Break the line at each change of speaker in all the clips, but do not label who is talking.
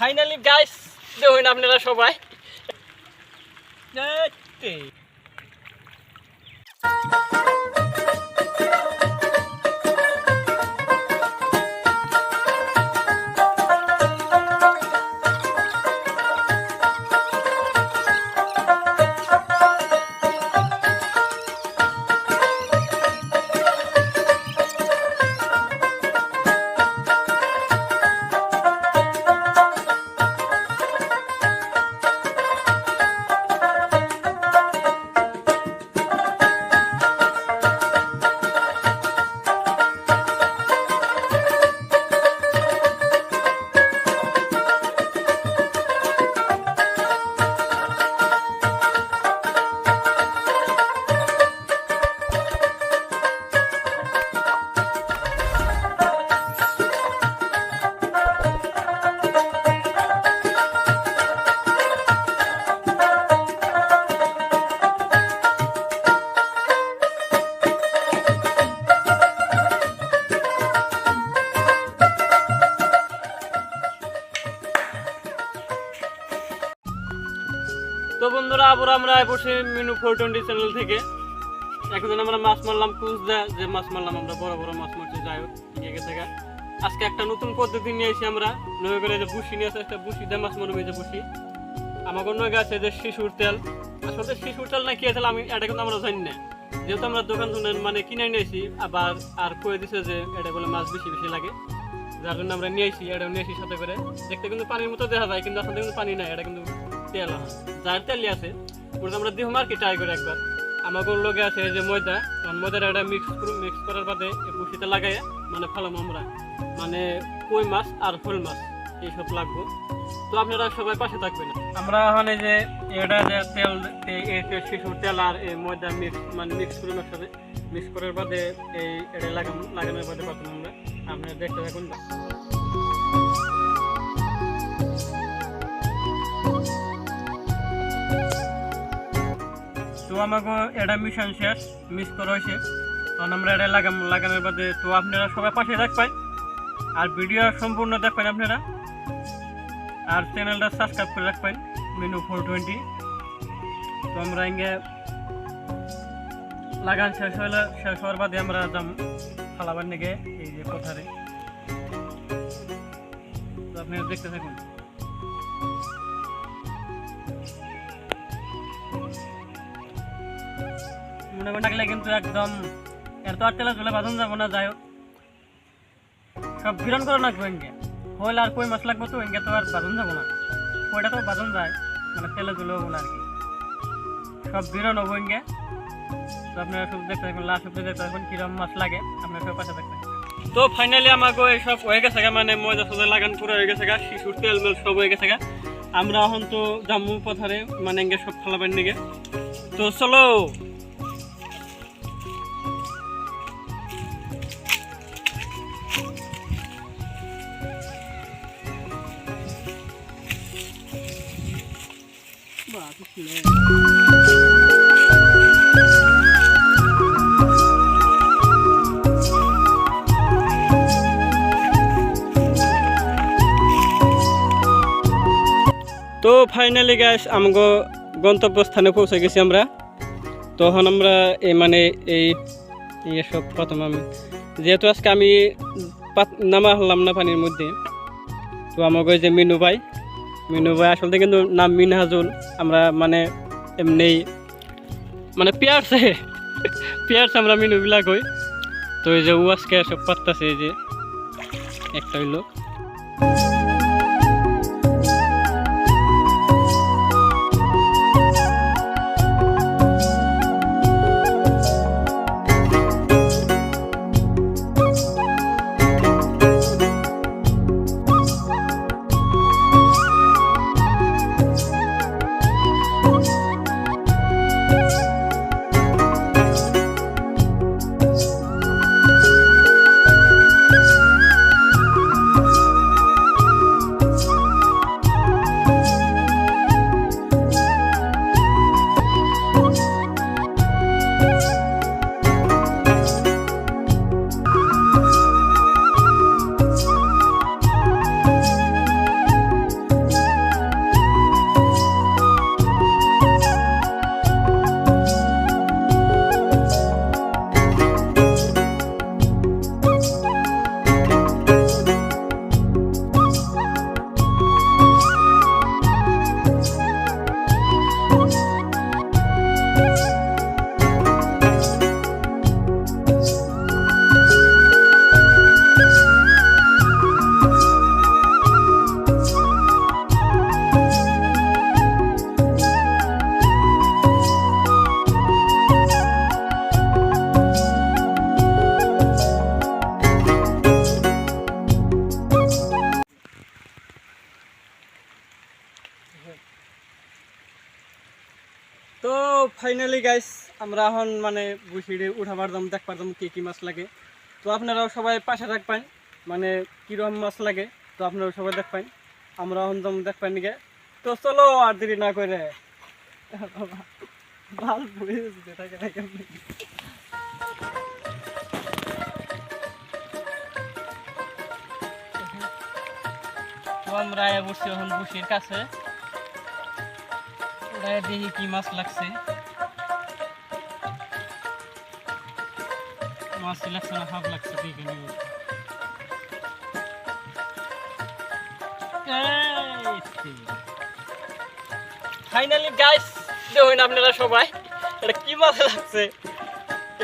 Finally guys দেখুন আপনারা সবাই। এই, তো বন্ধুরা, আবার আমরা বসে মিনু ফোর টোয়েন্টি চ্যানেল থেকে। এখন আমরা মাছ মারলাম, কুচ দেয় যে মাছ মারলাম, আমরা বড় বড় মাছ মারছি, যাই হোক আছে আজকে একটা নতুন পদ্ধতি নিয়ে এসে আমরা, নয় করে যে বুসি নিয়ে আসে, একটা বুসি দিয়ে মাছ মারবো যে বুসি আমার অন্য গাছে যে শিশুর তেল। আসলে শিশুর তেল না কি তেল আমি এটা কিন্তু আমরা জানি না। যেহেতু আমরা দোকান থেকে মানে কিনে নিয়েছি আবার আর কয়ে দিছে যে এটা বলে মাছ বেশি বেশি লাগে। যার জন্য আমরা নিয়ে আসি এটা নিয়ে আসি সাথে করে। দেখতে কিন্তু পানির মতো দেখা যায়, কিন্তু আসলে কিন্তু পানি নাই, এটা কিন্তু তেল যার তেলই আছে ওটা আমরা দিহ মার্কে ট্রাই করে একবার আমাকে লগে আছে যে ময়দা কারণ ময়দাটা এটা মিক্স করুন মিক্স করার বাদে এই লাগাই মানে ফালাম আমরা মানে কই মাছ আর ফুল মাছ এইসব লাগবো। তো আপনারা সবাই পাশে থাকবেন। আমরা ওখানে যে এটা যে তেল শিশুর তেল আর এই ময়দা মিক্স মানে মিক্স করুন একসাথে মিক্স করার বাদে এই এটা লাগানো লাগানোর বাদে পাঠান আমরা, আপনারা দেখতে থাকুন। আমাকে এটা মিশন শেষ মিস করা হয়েছে। তখন আমরা এটা লাগাম লাগানোর বাদে তো আপনারা সবাই পাশে থাকবেন। আর ভিডিও সম্পূর্ণ দেখবেন আপনারা। আর চ্যানেলটা সাবস্ক্রাইব করে রাখবেন মেনু ফোর টোয়েন্টি তো আমরা ইঙ্গে লাগান শেষ হলে শেষ হওয়ার বাদে আমরা যাম ফালাবার নিগে এই যে কথারে তো আপনারা দেখতে থাকুন। মনে করে থাকলে কিন্তু একদম এর তো আর তেলে ঝুলে বাঁধন যাব না, যাই হোক। সব বিরন করে রাখব এনকে হইল আর কই মাছ লাগবো তো এনকে তো আর বাঁধন যাব না। কইটা তো বাঁধন যায় মানে তেলে ঝুলে হব না আর কি। সব বিরন হব এনকে তো আপনারা সব দেখতে থাকবেন লাস্ট অব্দি দেখতে থাকবেন কিরম মাছ লাগে, আপনারা সব পাশে থাকবেন তো ফাইনালি আমাকে সব হয়ে গেছে মানে ময়দা সজা লাগান পুরো হয়ে গেছে শিশুর তেল মেল সব হয়ে গেছে আমরা এখন তো জাম্মু পথারে মানে সব খালাবেন নিগে। তো চলো! তো ফাইনালি গ্যাস আমাকে গন্তব্যস্থানে পৌঁছে গেছি আমরা। তখন আমরা এই মানে এই ইয়ে সব প্রথম আমি যেহেতু আজকে আমি নামা হলাম না পানির মধ্যে, তো আমাকে যে মিনু ভাই মিনু ভাই আসলে কিন্তু নাম মিনহাজুল। আমরা মানে এমনি মানে পেয়ারছে পেয়ারছে আমরা মিনুবিলাক কই তো এই যে ও আজকে সব পাত্তাছে এই যে একটা হইল। আমরা এখন মানে বুসিড়ে উঠাবার দাম দেখবার দাম কি কি মাছ লাগে। তো আপনারাও সবাই পাশে থাকবেন মানে কীরকম মাছ লাগে, তো আপনারাও সবাই দেখ দেখবেন। আমরা এখন দাম দেখবেন নিকে তো চলো আর দেরি না করে। আমরা বসছি এখন বসির কাছে। দেখি কি মাছ লাগছে। মাছ লাগছে না হাফ লাগছে দেখে নিব ফাইনালি গাইস দেখুন আপনারা সবাই। এটা কি মাছ লাগছে?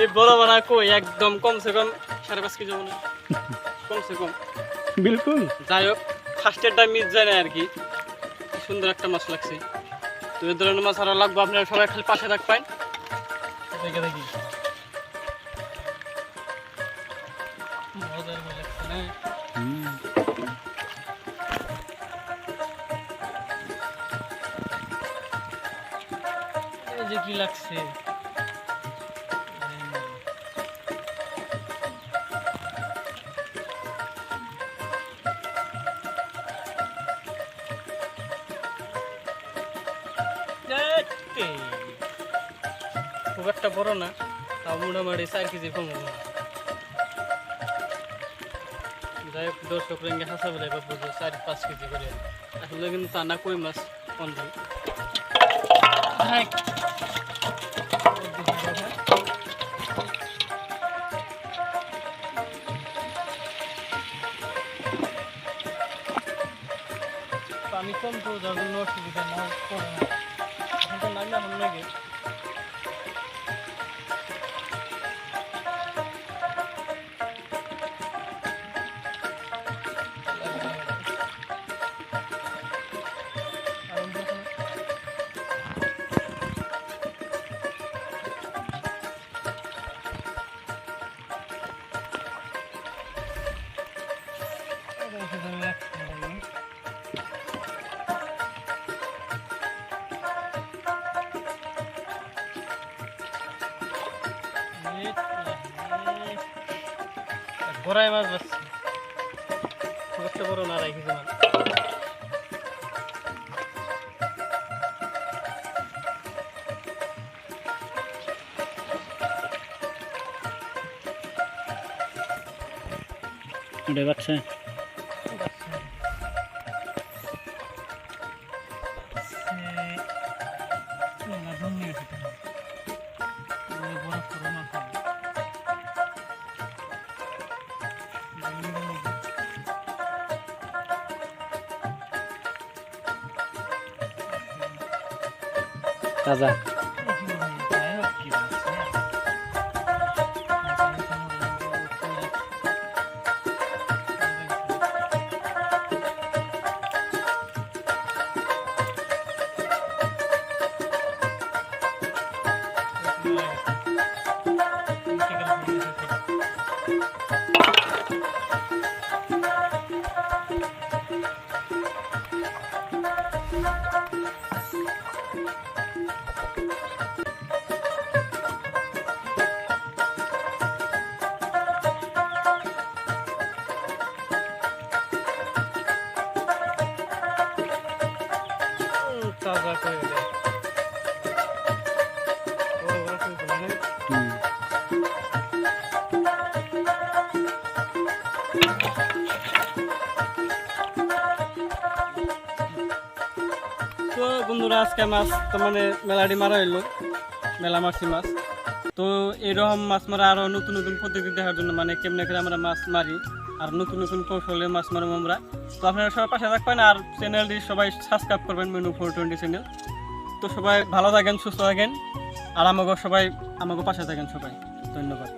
এই বড় বড় কই? একদম কমসে কম সাড়ে পাঁচ কেজি মনে। কমসে কম।
বিলকুল।
যাই হোক ফার্স্টেরটা মিস যায় না আর কি। সুন্দর একটা মাছ লাগছে। তো এই ধরনের মাছ আরও লাগবে আপনারা সবাই খালি পাশে থাকবেন। দেখে দেখি। যে কি লাগছে? খুব একটা বড় না তাও মোটামুটি চার কেজি কম যাই হোক দর্শক রেঙ্গে হাসা বেলা এবার বুঝো চার পাঁচ কেজি করে। আসলে কিন্তু তা না কই মাছ অন্ধ পানি কম তো যার জন্য অসুবিধা না করে না। এখন তো নামলে ভালো লাগে। বড়াই মাছ বাচ্চা খুব একটা বড় না রাখি মাছ
বাচ্চা তাজা।
তাজা করে। তো বন্ধুরা আজকে মাছ তো মানে মেলাডি মারা হইল মেলা মাছি মাছ তো এরকম মাছ মারা আরও নতুন নতুন পদ্ধতি দেখার জন্য মানে কেমনে করে আমরা মাছ মারি আর নতুন নতুন কৌশলে মাছ মারব আমরা। তো আপনারা সবাই পাশে থাকবেন আর চ্যানেলটি সবাই সাবস্ক্রাইব করবেন মেনু ফোর টোয়েন্টি চ্যানেল তো সবাই ভালো থাকেন, সুস্থ থাকেন। আর আমাকে সবাই আমাকে পাশে থাকেন সবাই। ধন্যবাদ।